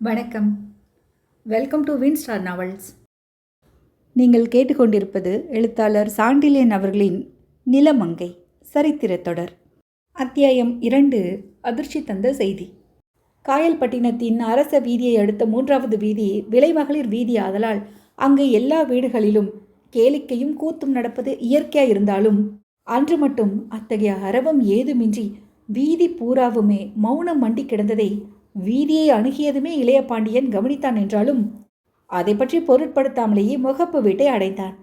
வணக்கம். Welcome to win star novels நீங்கள் கேட்டுக்கொண்டிருப்பது எழுத்தாளர் சாண்டிலியன் அவர்களின் நிலமங்கை சரித்திரத் தொடர். அத்தியாயம் இரண்டு அதிர்ச்சி தந்த செய்தி. காயல்பட்டினத்தின் அரச வீதியை அடுத்த மூன்றாவது வீதி விலைமகளிர் வீதி ஆதலால் அங்கு எல்லா வீடுகளிலும் கேளிக்கையும் கூத்தும் நடப்பது இயற்கையாக இருந்தாலும் அன்று மட்டும் அத்தகைய அரவம் ஏதுமின்றி வீதி பூராவுமே மௌனம் மண்டி கிடந்ததை வீதியை அணுகியதுமே இளைய பாண்டியன் கவனித்தான் என்றாலும் அதை பற்றி பொருட்படுத்தாமலேயே முகப்பு வீட்டை அடைந்தான்.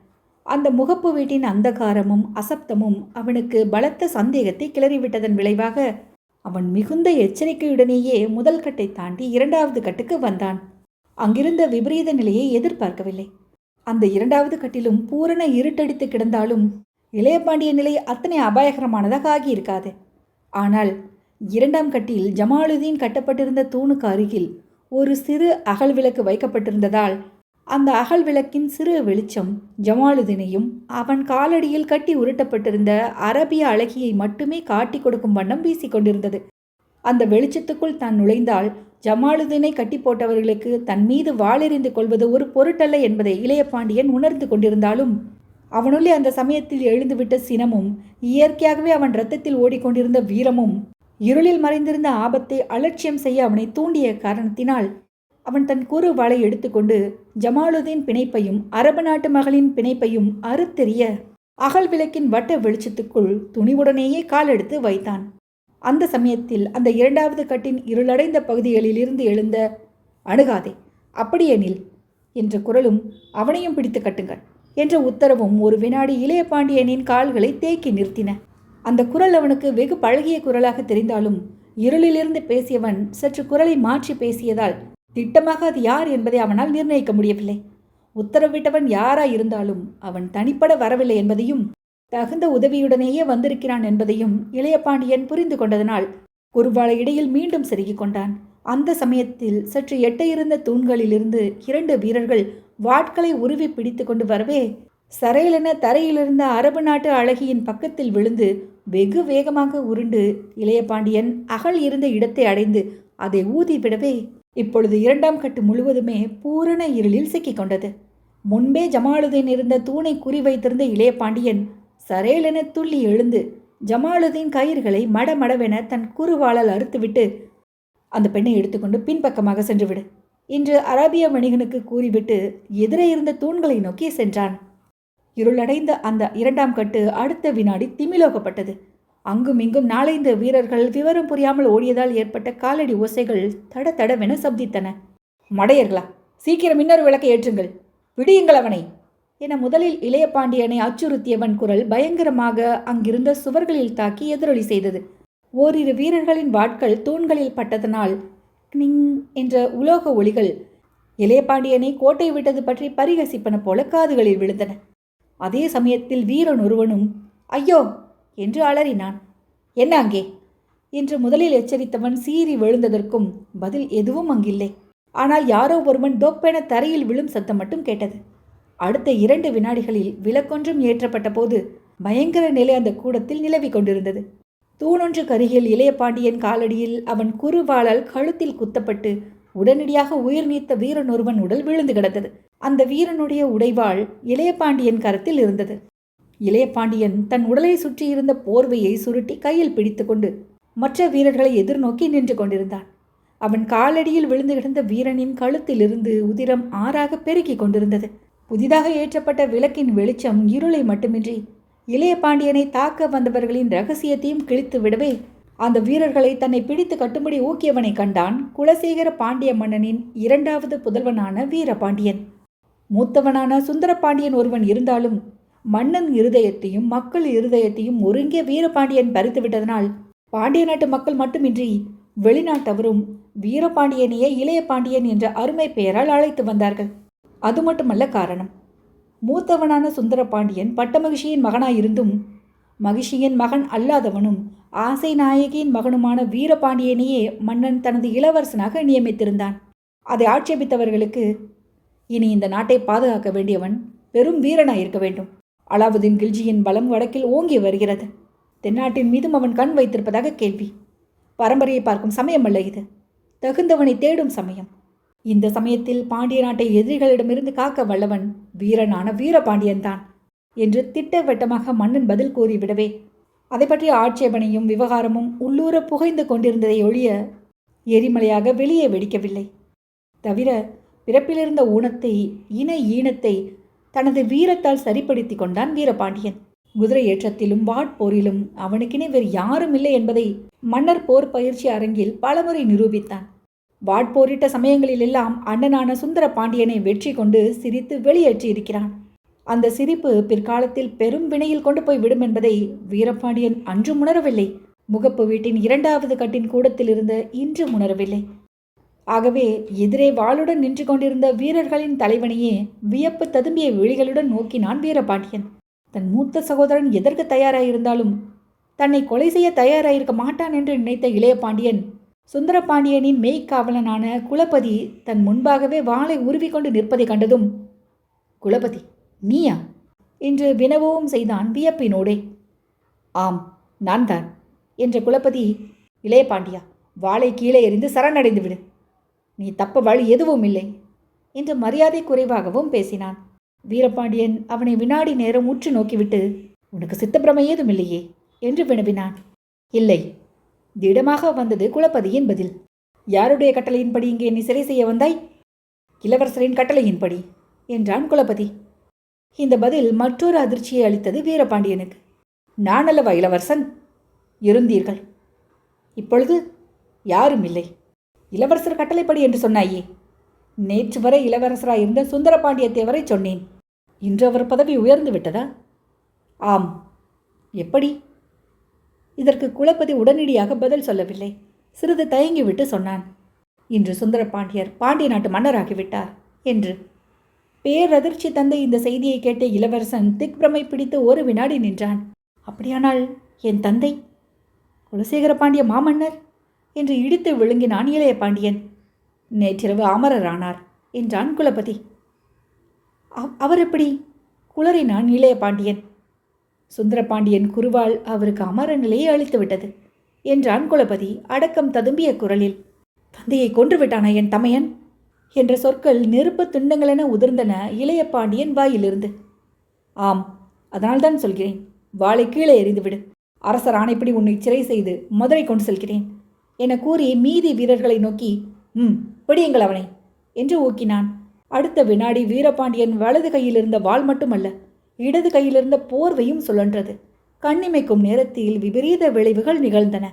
அந்த முகப்பு வீட்டின் அந்தகாரமும் அசப்தமும் அவனுக்கு பலத்த சந்தேகத்தை கிளறிவிட்டதன் விளைவாக அவன் மிகுந்த எச்சரிக்கையுடனேயே முதல் கட்டை தாண்டி இரண்டாவது கட்டுக்கு வந்தான். அங்கிருந்த விபரீத நிலையை எதிர்பார்க்கவில்லை. அந்த இரண்டாவது கட்டிலும் பூரண இருட்டடித்து கிடந்தாலும் இளையபாண்டிய நிலை அத்தனை அபாயகரமானதாக ஆகியிருக்காது. ஆனால் இரண்டாம் கட்டில் ஜமாலுதீன் கட்டப்பட்டிருந்த தூணுக்கு அருகில் ஒரு சிறு அகல் விளக்கு வைக்கப்பட்டிருந்ததால் அந்த அகல் விளக்கின் சிறு வெளிச்சம் ஜமாலுதீனையும் அவன் காலடியில் கட்டி உருட்டப்பட்டிருந்த அரபிய அழகியை மட்டுமே காட்டி கொடுக்கும் வண்ணம் வீசிக்கொண்டிருந்தது அந்த வெளிச்சத்துக்குள் தான் நுழைந்தால் ஜமாலுதீனை கட்டி போட்டவர்களுக்கு தன் மீது வாளெறிந்து கொள்வது ஒரு பொருட்டல்ல என்பதை இளைய பாண்டியன் உணர்ந்து கொண்டிருந்தாலும் அவனுள்ளே அந்த சமயத்தில் எழுந்துவிட்ட சினமும் இயற்கையாகவே அவன் இரத்தத்தில் ஓடிக்கொண்டிருந்த வீரமும் இருளில் மறைந்திருந்த ஆபத்தை அலட்சியம் செய்ய அவனை தூண்டிய காரணத்தினால் அவன் தன் குறு வாளை எடுத்துக்கொண்டு ஜமாலுதீன் பிணைப்பையும் அரபு நாட்டு மகளின் பிணைப்பையும் அறுத்தெறிய அகல் விளக்கின் வட்ட வெளிச்சத்துக்குள் துணிவுடனேயே கால் எடுத்து வைத்தான். அந்த சமயத்தில் அந்த இரண்டாவது கட்டின் இருளடைந்த பகுதிகளிலிருந்து எழுந்த அணுகாதே அப்படியெனில் என்ற குரலும் அவனையும் பிடித்து கட்டுங்கள் என்ற உத்தரவும் ஒரு வினாடி இளைய பாண்டியனின் கால்களை தேக்கி நிறுத்தின. அந்த குரல் அவனுக்கு வெகு பழகிய குரலாக தெரிந்தாலும் இருளிலிருந்து பேசியவன் சற்று குரலை மாற்றி பேசியதால் திட்டமாக அது யார் என்பதை அவனால் நிர்ணயிக்க முடியவில்லை. உத்தரவிட்டவன் யாராய் இருந்தாலும் அவன் தனிப்பட வரவில்லை என்பதையும் தகுந்த உதவியுடனேயே வந்திருக்கிறான் என்பதையும் இளையபாண்டியன் புரிந்து கொண்டதனால் குருவாள இடையில் மீண்டும் செருகிக் கொண்டான். அந்த சமயத்தில் சற்று எட்ட இருந்த தூண்களிலிருந்து இரண்டு வீரர்கள் வாட்களை உருவி பிடித்து கொண்டு வரவே சரையிலென தரையிலிருந்த அரபு நாட்டு அழகியின் பக்கத்தில் விழுந்து வெகு வேகமாக உருண்டு இளையபாண்டியன் அகல் இருந்த இடத்தை அடைந்து அதை ஊதிவிடவே இப்பொழுது இரண்டாம் கட்டு முழுவதுமே பூரண இருளில் சிக்கிக்கொண்டது முன்பே ஜமாலுதீன் இருந்த தூணை குறிவைத்திருந்த இளையபாண்டியன் சரேலென துள்ளி எழுந்து ஜமாலுதீன் கயிறுகளை மடமடவென தன் குறுவாளால் அறுத்துவிட்டு அந்த பெண்ணை எடுத்துக்கொண்டு பின்பக்கமாக சென்றுவிடு. இன்று அரபிய வணிகனுக்கு கூறிவிட்டு எதிரே இருந்த தூண்களை நோக்கி சென்றான். இருளடைந்த அந்த இரண்டாம் கட்டு அடுத்த வினாடி திமிலோகப்பட்டது. அங்கும் இங்கும் நாலைந்து வீரர்கள் விவரம் புரியாமல் ஓடியதால் ஏற்பட்ட காலடி ஓசைகள் தட தடவென சப்தித்தன. மடையர்களா சீக்கிரம் இன்னொரு விளக்கை ஏற்றுங்கள். விடியுங்கள் அவனை. என முதலில் இளைய பாண்டியனை அச்சுறுத்தியவன் குரல் பயங்கரமாக அங்கிருந்த சுவர்களில் தாக்கி எதிரொலி செய்தது. ஓரிரு வீரர்களின் வாட்கள் தூண்களில் பட்டதனால் கிளிங் என்ற உலோக ஒளிகள் இளையபாண்டியனை கோட்டை விட்டது பற்றி பரிகசிப்பன போல காதுகளில் விழுந்தன. அதே சமயத்தில் வீரன் ஒருவனும் ஐயோ! என்று அலறினான். என்ன அங்கே? என்று முதலில் எச்சரித்தவன் சீறி விழுந்ததற்கும் பதில் எதுவும் அங்கில்லை. ஆனால் யாரோ ஒருவன் தொப்பென தரையில் விழும் சத்தம் மட்டும் கேட்டது. அடுத்த இரண்டு வினாடிகளில் விளக்கொன்றும் ஏற்றப்பட்ட போது பயங்கர நிலை அந்த கூடத்தில் நிலவி கொண்டிருந்தது. தூணொன்று கருகில் இளைய பாண்டியன் காலடியில் அவன் குறுவாளால் கழுத்தில் குத்தப்பட்டு உடனடியாக உயிர் நீத்த வீரன் ஒருவன் உடல் விழுந்து கிடந்தது. அந்த வீரனுடைய உடைவாள் இளையபாண்டியன் கரத்தில் இருந்தது. இளையபாண்டியன் தன் உடலை சுற்றியிருந்த போர்வையை சுருட்டி கையில் பிடித்துக்கொண்டு மற்ற வீரர்களை எதிர்நோக்கி நின்று கொண்டிருந்தான். அவன் காலடியில் விழுந்து கிடந்த வீரனின் கழுத்திலிருந்து உதிரம் ஆறாக பெருக்கிக் கொண்டிருந்தது. புதிதாக ஏற்றப்பட்ட விளக்கின் வெளிச்சம் இருளை மட்டுமின்றி இளைய பாண்டியனை தாக்க வந்தவர்களின் ரகசியத்தையும் கிழித்து விடவே அந்த வீரர்களை தன்னை பிடித்து கட்டும்படி ஊக்கியவனை கண்டான் குலசேகர பாண்டிய மன்னனின் இரண்டாவது புதல்வனான வீரபாண்டியன். மூத்தவனான சுந்தரபாண்டியன் ஒருவன் இருந்தாலும் மன்னன் இருதயத்தையும் மக்கள் இருதயத்தையும் ஒருங்கே வீரபாண்டியன் பறித்து விட்டதனால் பாண்டிய நாட்டு மக்கள் மட்டுமின்றி வெளிநாட்டவரும் வீரபாண்டியனையே இளைய பாண்டியன் என்ற அருமை பெயரால் அழைத்து வந்தார்கள். அது மட்டுமல்ல காரணம். மூத்தவனான சுந்தரபாண்டியன் பாண்டியன் பட்டமகிஷியின் மகனாயிருந்தும் மகிஷியின் மகன் அல்லாதவனும் ஆசை நாயகியின் மகனுமான வீரபாண்டியனையே மன்னன் தனது இளவரசனாக நியமித்திருந்தான். அதை ஆட்சேபித்தவர்களுக்கு இனி இந்த நாட்டை பாதுகாக்க வேண்டியவன் பெரும் வீரனாய் இருக்க வேண்டும். அலாவுதீன் கில்ஜியின் பலம் வடக்கில் ஓங்கி வருகிறது. தென்னாட்டின் மீதும் அவன் கண் வைத்திருப்பதாக கேள்வி. பரம்பரையை பார்க்கும் சமயம் அல்ல இது. தகுந்தவனை தேடும் சமயம். இந்த சமயத்தில் பாண்டிய நாட்டை எதிரிகளிடமிருந்து காக்க வல்லவன் வீரனான வீரபாண்டியன்தான் என்று திட்டவட்டமாக மன்னன் பதில் கூறிவிடவே அதை பற்றிய ஆட்சேபனையும் விவகாரமும் உள்ளூர புகைந்து கொண்டிருந்ததை ஒழிய எரிமலையாக வெளியே வெடிக்கவில்லை. தவிர பிறப்பிலிருந்த ஊனத்தை இன ஈனத்தை தனது வீரத்தால் சரிப்படுத்தி கொண்டான் வீரபாண்டியன். குதிரை ஏற்றத்திலும் வாட்போரிலும் அவனுக்கினே வேறு யாரும் இல்லை என்பதை மன்னர் போர் பயிற்சி அரங்கில் பலமுறை நிரூபித்தான். வாட்போரிட்ட சமயங்களிலெல்லாம் அண்ணனான சுந்தர பாண்டியனை வெற்றி கொண்டு சிரித்து வெளியேற்றி இருக்கிறான் அந்த சிரிப்பு பிற்காலத்தில் பெரும் வினையில் கொண்டு போய் விடும் என்பதை வீரபாண்டியன் அன்றும் உணரவில்லை. முகப்பு வீட்டின் இரண்டாவது கட்டின் கூடத்தில் இருந்த உணரவில்லை. ஆகவே எதிரே வாளுடன் நின்று கொண்டிருந்த வீரர்களின் தலைவனையே வியப்பு ததும்பிய விழிகளுடன் நோக்கினான் வீரபாண்டியன். தன் மூத்த சகோதரன் எதற்கு தயாராயிருந்தாலும் தன்னை கொலை செய்ய தயாராயிருக்க மாட்டான் என்று நினைத்த இளைய பாண்டியன் சுந்தரபாண்டியனின் மெய்க்காவலனான குலபதி தன் முன்பாகவே வாளை உருவிக்கொண்டு நிற்பதை கண்டதும் குலபதி நீயா? என்று வினவவும் செய்தான் வியப்பினோடே. ஆம் நான் தான் என்ற குலபதி இளையபாண்டியா வாளை கீழே எறிந்து சரணடைந்து விடு நீ தப்ப வழி எதுவும் இல்லை என்று மரியாதை குறைவாகவும் பேசினான். வீரபாண்டியன் அவனை வினாடி நேரம் உற்று நோக்கிவிட்டு உனக்கு சித்தப்பிரமை ஏதும் இல்லையே? என்று வினவினான். இல்லை. திடமாக வந்தது குலபதியின் பதில். யாருடைய கட்டளையின்படி இங்கே நீ சிறை செய்ய வந்தாய்? இளவரசரின் கட்டளையின்படி என்றான் குலபதி இந்த பதில் மற்றொரு அதிர்ச்சியை அளித்தது வீரபாண்டியனுக்கு. நான் அல்லவா இளவரசன்? இருந்தீர்கள். இப்பொழுது யாரும் இல்லை. இளவரசர் கட்டளைப்படி என்று சொன்னாயே. நேற்று வரை இளவரசராயிருந்த சுந்தரபாண்டிய தேவரை சொன்னேன். இன்று அவர் பதவி உயர்ந்து விட்டதா? ஆம். எப்படி? இதற்கு குலப்பதி உடனடியாக பதில் சொல்லவில்லை. சிறிது தயங்கிவிட்டு சொன்னான். இன்று சுந்தரபாண்டியர் பாண்டிய நாட்டு மன்னராகிவிட்டார் என்று. பேரதிர்ச்சி தந்த இந்த செய்தியை கேட்ட இளவரசன் திக்பிரமை பிடித்து ஒரு வினாடி நின்றான். அப்படியானால் என் தந்தை குலசேகர பாண்டிய மாமன்னர்? என்று இடித்து விழுங்கினான் இளைய பாண்டியன். நேற்றிரவு அமரரானார் என்றான் குலபதி. அவ்- அவர் எப்படி? குளறினான் இளைய பாண்டியன். சுந்தரபாண்டியன் குருவால் அவருக்கு அமர நிலையை அளித்துவிட்டது என்றான் குலபதி அடக்கம் ததும்பிய குரலில். தந்தையை கொன்றுவிட்டானா என் தமையன்? என்ற சொற்கள் நெருப்பு துண்டங்களென உதிர்ந்தன இளைய பாண்டியன் வாயிலிருந்து. ஆம் அதனால்தான் சொல்கிறேன் வாளை கீழே எறிந்துவிடு. அரசர் ஆணைப்படி உன்னை சிறை செய்து மதுரை கொண்டு செல்கிறேன். என கூறி மீதி வீரர்களை நோக்கி ம் பிடியுங்கள் அவனை என்று ஊக்கினான். அடுத்த வினாடி வீரபாண்டியன் வலது கையிலிருந்த வாள் மட்டுமல்ல இடது கையிலிருந்த போர்வையும் சுழன்றது. கண்ணிமைக்கும் நேரத்தில் விபரீத விளைவுகள் நிகழ்ந்தன.